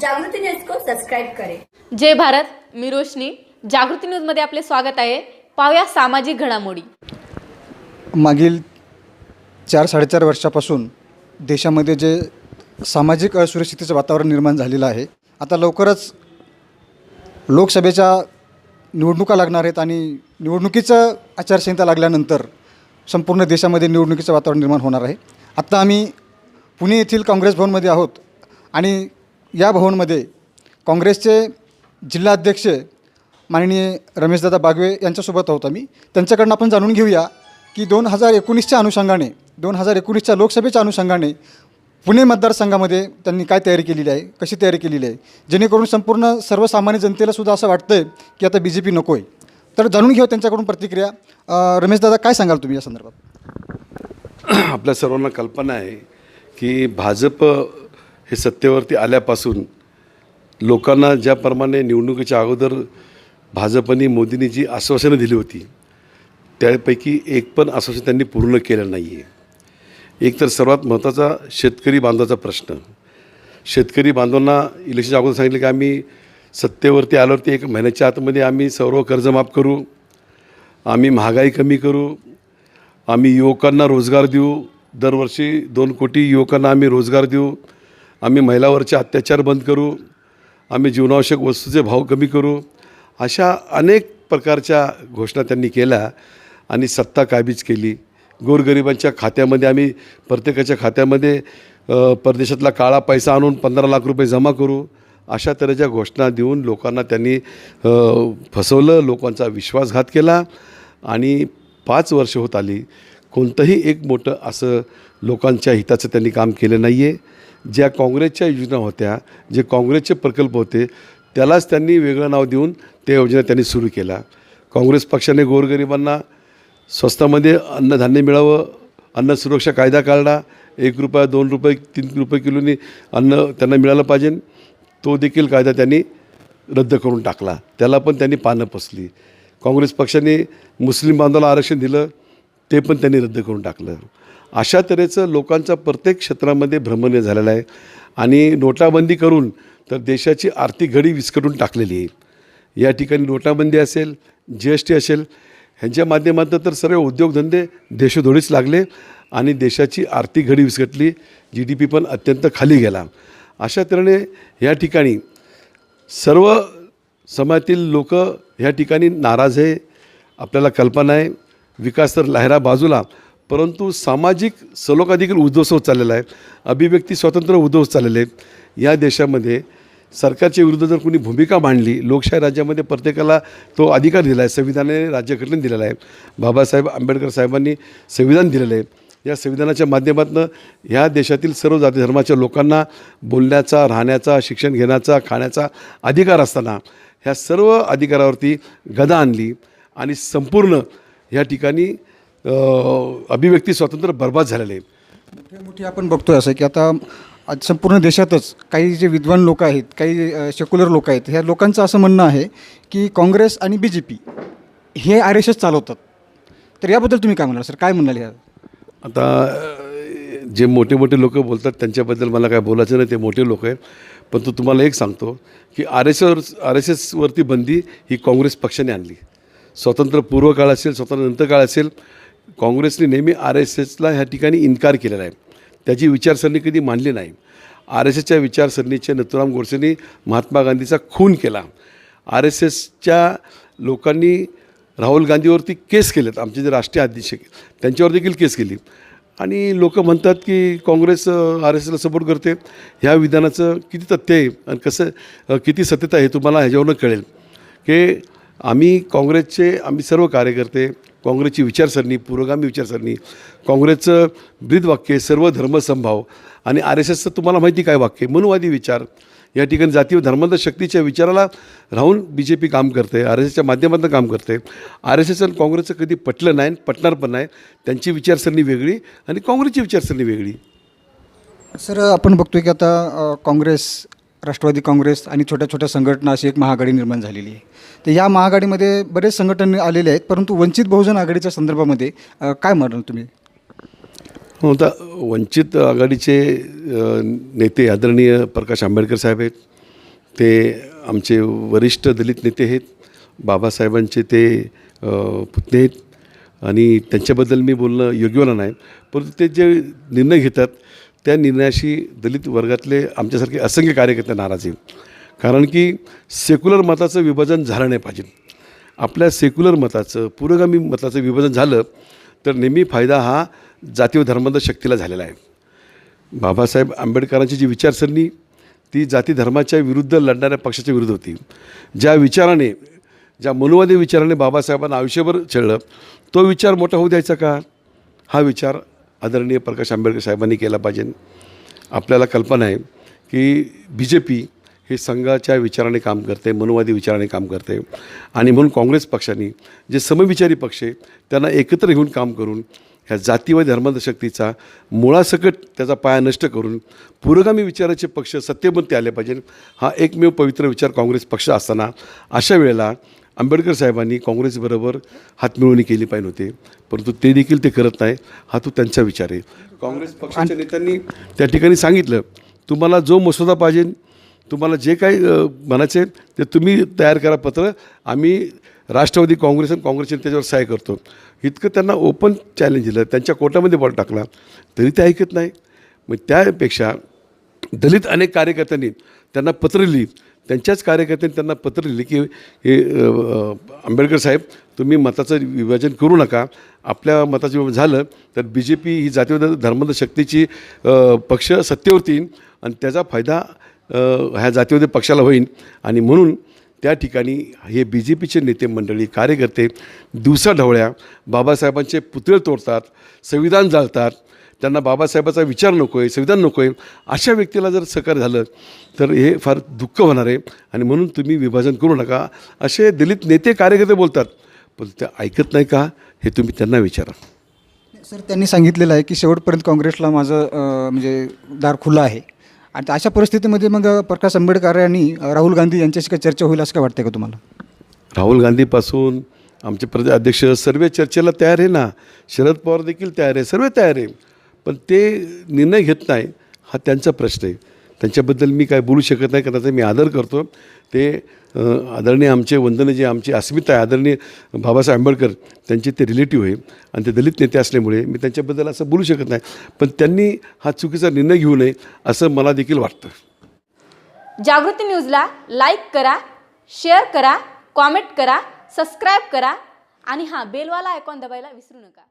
जागृति न्यूज को सब्सक्राइब करें। जय भारत मी रोशनी. जागृती न्यूजमध्ये आपले स्वागत आहे. पाहूया सामाजिक घडामोडी. मागील चार साडेचार वर्षापासून देशामध्ये जे सामाजिक असुरक्षितेचं वातावरण निर्माण झालेलं आहे आता लवकरच लोकसभेच्या निवडणुका लागणार आहेत आणि निवडणुकीचं आचारसंहिता लागल्यानंतर संपूर्ण देशामध्ये निवडणुकीचं वातावरण निर्माण होणार आहे. आत्ता आम्ही पुणे येथील काँग्रेस भवनमध्ये आहोत आणि या भवनमध्ये काँग्रेसचे जिल्हाध्यक्ष माननीय रमेशदादा बागवे यांच्यासोबत आहोत आम्ही. त्यांच्याकडनं आपण जाणून घेऊया की दोन हजार एकोणीसच्या अनुषंगाने दोन हजार एकोणीसच्या लोकसभेच्या अनुषंगाने पुणे मतदारसंघामध्ये त्यांनी काय तयारी केलेली आहे कशी तयारी केलेली आहे? जेणेकरून संपूर्ण सर्वसामान्य जनतेला सुद्धा असं वाटतं आहे की आता बी जे पी नको आहे तर जाणून घेऊ त्यांच्याकडून प्रतिक्रिया. रमेशदादा काय सांगाल तुम्ही या संदर्भात? आपल्या सर्वांना कल्पना आहे की भाजप हे सत्तेवरती आल्यापासून लोकांना ज्याप्रमाणे निवडणुकीच्या अगोदर भाजपने मोदींनी जी आश्वासनं दिली होती त्यापैकी एक पण आश्वासन त्यांनी पूर्ण केलं नाही आहे एक तर सर्वात महत्त्वाचा शेतकरी बांधवाचा प्रश्न. शेतकरी बांधवांना इलेक्शनच्या अगोदर सांगितलं की आम्ही सत्तेवरती आल्यावरती एक महिन्याच्या आतमध्ये आम्ही सर्व कर्ज माफ करू आम्ही महागाई कमी करू आम्ही युवकांना रोजगार देऊ दरवर्षी दोन कोटी युवकांना आम्ही रोजगार देऊ आम्ही महिलावरचे अत्याचार बंद करू आम्ही जीवनावश्यक वस्तूचे भाव कमी करू अशा अनेक प्रकारच्या घोषणा त्यांनी केल्या आणि सत्ता काबीज केली. गोरगरिबांच्या खात्यामध्ये आम्ही प्रत्येकाच्या खात्यामध्ये परदेशातला काळा पैसा आणून पंधरा लाख रुपये जमा करू अशा तऱ्हेच्या घोषणा देऊन लोकांना त्यांनी फसवलं लोकांचा विश्वासघात केला आणि पाच वर्ष होत आली. कोणतंही एक मोठं असं लोकांच्या हिताचं त्यांनी काम केलं नाही आहे ज्या काँग्रेसच्या योजना होत्या जे काँग्रेसचे प्रकल्प होते त्यालाच त्यांनी वेगळं नाव देऊन त्या योजना त्यांनी सुरू केल्या. काँग्रेस पक्षाने गोरगरिबांना स्वस्तामध्ये अन्नधान्य मिळावं अन्न सुरक्षा कायदा काढला एक रुपया दोन रुपये तीन रुपये किलोनी अन्न त्यांना मिळालं पाहिजे. तो देखील कायदा त्यांनी रद्द करून टाकला. त्याला पण त्यांनी पानं पसली. काँग्रेस पक्षाने मुस्लिम बांधवाला आरक्षण दिलं. ते पण त्यांनी रद्द करून टाकलं. अशा तऱ्हेचं लोकांचा प्रत्येक क्षेत्रामध्ये भ्रमण झालेलं आहे. आणि नोटाबंदी करून तर देशाची आर्थिक घडी विस्कटून टाकलेली आहे. या ठिकाणी नोटाबंदी असेल जी एस टी असेल ह्यांच्या माध्यमातून तर सर्व उद्योगधंदे देशोधोडीच लागले आणि देशाची आर्थिक घडी विस्कटली जी डी पी पण अत्यंत खाली गेला. अशा तऱ्हेने या ठिकाणी सर्व समाजातील लोक ह्या ठिकाणी नाराज आहे आपल्याला कल्पना आहे. विकास तर लहरा बाजूला परंतु सामाजिक सलोखा देखील उद्ध्वस्त होत चाललेला आहे. अभिव्यक्ती स्वातंत्र्य उद्धवस चाललेले आहे या देशामध्ये सरकारच्या विरुद्ध जर कोणी भूमिका मांडली लोकशाही राज्यामध्ये प्रत्येकाला तो अधिकार दिला आहे. संविधानाने राज्यघटनेने दिलेला आहे. बाबासाहेब आंबेडकर साहेबांनी संविधान दिलेलं आहे. या संविधानाच्या माध्यमातून ह्या देशातील सर्व जाती धर्माच्या लोकांना बोलण्याचा राहण्याचा शिक्षण घेण्याचा खाण्याचा अधिकार असताना ह्या सर्व अधिकारावरती गदा आणली आणि संपूर्ण ह्या ठिकाणी अभिव्यक्ती स्वातंत्र्य बर्बाद झालेलं आहे मोठी मोठी आपण बघतोय असं की आता आज संपूर्ण देशातच काही जे विद्वान लोक आहेत काही सेक्युलर लोक आहेत ह्या लोकांचं असं म्हणणं आहे की काँग्रेस आणि बी जे पी हे आर एस एस चालवतात. तर याबद्दल तुम्ही काय म्हणाल सर? काय म्हणाल या आता जे मोठे मोठे लोक बोलतात त्यांच्याबद्दल मला काय बोलायचं नाही ते मोठे लोक आहेत. पण तो तुम्हाला एक सांगतो की R S S R S एसवरती बंदी ही काँग्रेस पक्षाने आणली. स्वतंत्र पूर्व काळ असेल स्वातंत्र्य नंतर काळ असेल काँग्रेसने नेहमी आर एस एसला ह्या ठिकाणी इन्कार केलेला आहे. त्याची विचारसरणी कधी मांडली नाही. आर एस एसच्या विचारसरणीच्या नथुराम गोडसेंनी महात्मा गांधीचा खून केला. आर एस एसच्या लोकांनी राहुल गांधीवरती केस केलेत आमचे जे राष्ट्रीय अध्यक्ष त्यांच्यावर देखील केस केली. आणि लोक म्हणतात की काँग्रेस आर एस एसला सपोर्ट करते. ह्या विधानाचं किती तथ्य आहे आणि कसं किती सत्यता आहे तुम्हाला ह्याच्यावरनं कळेल. की आम्ही काँग्रेसचे आम्ही सर्व कार्यकर्ते काँग्रेसची विचारसरणी पुरोगामी विचारसरणी काँग्रेसचं ब्रीदवाक्य सर्व धर्मसंभाव आणि आर एस एसचं तुम्हाला माहिती काय वाक्य? मनुवादी विचार. या ठिकाणी जातीय धर्मांतर शक्तीच्या विचाराला राहून बी जे पी काम करते आर एस एसच्या माध्यमातून काम करते. आर एस एस आणि काँग्रेसचं कधी पटलं नाही पटणार पण नाही. त्यांची विचारसरणी वेगळी आणि काँग्रेसची विचारसरणी वेगळी. सर आपण बघतोय की आता काँग्रेस राष्ट्रवादी काँग्रेस आणि छोट्या छोट्या संघटना अशी एक महाआघाडी निर्माण झालेली आहे. तर या महाआघाडीमध्ये बरेच संघटन आलेले आहेत परंतु वंचित बहुजन आघाडीच्या संदर्भामध्ये काय म्हणाल तुम्ही? हो, आता वंचित आघाडीचे नेते आदरणीय प्रकाश आंबेडकर साहेब आहेत. ते आमचे वरिष्ठ दलित नेते आहेत. बाबासाहेबांचे ते पुतणे आहेत. आणि त्यांच्याबद्दल मी बोलणं योग्यवान नाही. परंतु ते जे निर्णय घेतात त्या निर्णयाशी दलित वर्गातले आमच्यासारखे असंख्य कार्यकर्ते नाराज आहेत. कारण की सेक्युलर मताचं विभाजन झालं नाही पाहिजे. आपल्या सेक्युलर मताचं पुरोगामी मताचं विभाजन झालं तर नेहमी फायदा हा जाती व धर्मांध शक्तीला झालेला आहे. बाबासाहेब आंबेडकरांची जी विचारसरणी ती जाती धर्माच्या विरुद्ध लढणाऱ्या पक्षाच्या विरुद्ध होती. ज्या विचाराने ज्या मनोवादी विचाराने बाबासाहेबांना आयुष्यभर छेडलं तो विचार मोठा होऊ द्यायचा का? हा विचार आदरणीय प्रकाश आंबेडकर साहेबांनी केला पाहिजे. आपल्याला कल्पना आहे की बी जे पी हे संघाच्या विचाराने काम करते मनोवादी विचाराने काम करते. आणि म्हणून काँग्रेस पक्षाने जे समविचारी पक्ष आहे त्यांना एकत्र घेऊन काम करून ह्या जाती व धर्मशक्तीचा मुळासकट त्याचा पाया नष्ट करून पुरोगामी विचाराचे पक्ष सत्तेमध्ये आले पाहिजे. हा एकमेव पवित्र विचार काँग्रेस पक्ष असताना अशा वेळेला आंबेडकर साहेबांनी काँग्रेसबरोबर हातमिळवणी केली पाहिजे होते. परंतु ते देखील ते करत नाही. हा तो त्यांचा विचार आहे. काँग्रेस पक्षाच्या नेत्यांनी त्या ठिकाणी सांगितलं तुम्हाला जो मसुदा पाहिजे तुम्हाला जे काही म्हणायचे ते तुम्ही तयार करा पत्र. आम्ही राष्ट्रवादी काँग्रेस आणि काँग्रेसचे त्याच्यावर सहाय्य करतो. इतकं त्यांना ओपन चॅलेंज दिलं. त्यांच्या कोर्टामध्ये बॉल टाकला. तरी ते ऐकत नाही. मग त्यापेक्षा दलित अनेक कार्यकर्त्यांनी त्यांना पत्र लिहिली. त्यांच्याच कार्यकर्त्यांनी त्यांना पत्र लिहिले की हे आंबेडकर साहेब तुम्ही मताचं विभाजन करू नका. आपल्या मताचं विभाजन झालं तर बी जे पी ही जातीवाद धर्मांध शक्तीची पक्ष सत्तेवरती येईन आणि त्याचा फायदा ह्या जातीवादी पक्षाला होईल. आणि म्हणून त्या ठिकाणी हे बी जे पीचे नेते मंडळी कार्यकर्ते दिवसाढवळ्या बाबासाहेबांचे पुतळे तोडतात संविधान जाळतात. त्यांना बाबासाहेबाचा विचार नको आहे संविधान नको आहे अशा व्यक्तीला जर सहकार्य झालं तर हे फार दुःख होणार आहे. आणि म्हणून तुम्ही विभाजन करू नका. असे दलित नेते कार्यकर्ते बोलतात. पण ते ऐकत नाही का? हे तुम्ही त्यांना विचारा. सर त्यांनी सांगितलेलं आहे की शेवटपर्यंत काँग्रेसला माझं म्हणजे दार खुलं आहे. आणि अशा परिस्थितीमध्ये मग प्रकाश आंबेडकर आणि राहुल गांधी यांच्याशी काही चर्चा होईल असं काय वाटतं का तुम्हाला? राहुल गांधीपासून आमचे प्रदेश अध्यक्ष सर्व चर्चेला तयार आहे ना. शरद पवार देखील तयार आहे सर्व तयार आहे. पण ते निर्णय घेत नाही हा त्यांचा प्रश्न आहे. त्यांच्याबद्दल मी काय बोलू शकत नाही कारण त्याचा मी आदर करतो. ते आदरणीय आमचे वंदन जे आमची अस्मिता आहे आदरणीय बाबासाहेब आंबेडकर त्यांचे ते रिलेटिव्ह आहे. आणि ते दलित नेते असल्यामुळे मी त्यांच्याबद्दल असं बोलू शकत नाही. पण त्यांनी हा चुकीचा निर्णय घेऊ नये असं मला देखील वाटतं. जागृती न्यूजला लाईक करा शेअर करा कॉमेंट करा सबस्क्राईब करा. आणि हां बेलवाला आयकॉन दबायला विसरू नका.